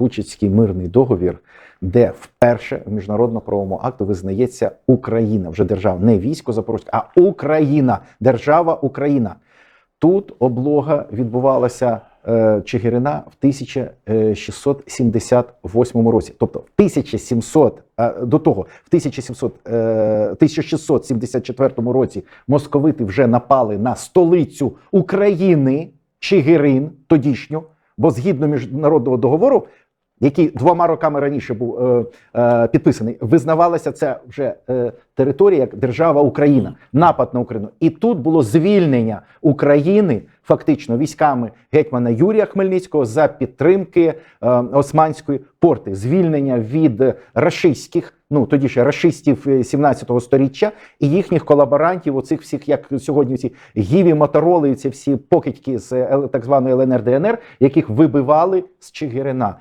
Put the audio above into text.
Бучицький мирний договір, де вперше в міжнародно-правовому акту визнається Україна, вже держава, не військо Запорозьке, а Україна, держава Україна. Тут облога відбувалася е, Чигирина в 1678 році. Тобто в 1700, е, до того, в 1700, е, 1674 році московити вже напали на столицю України, Чигирин, тодішню, бо згідно міжнародного договору, який двома роками раніше був е, е, підписаний, визнавалася ця вже е, територія як держава Україна, напад на Україну. І тут було звільнення України фактично військами гетьмана Юрія Хмельницького за підтримки е, Османської порти, звільнення від е, рашистських. Ну тоді ще рашистів е, 17-го сторіччя і їхніх колаборантів, оцих всіх, як сьогодні ці гіві, мотороли, ці всі покидьки з е, так званої ЛНР ДНР, яких вибивали з Чигирина.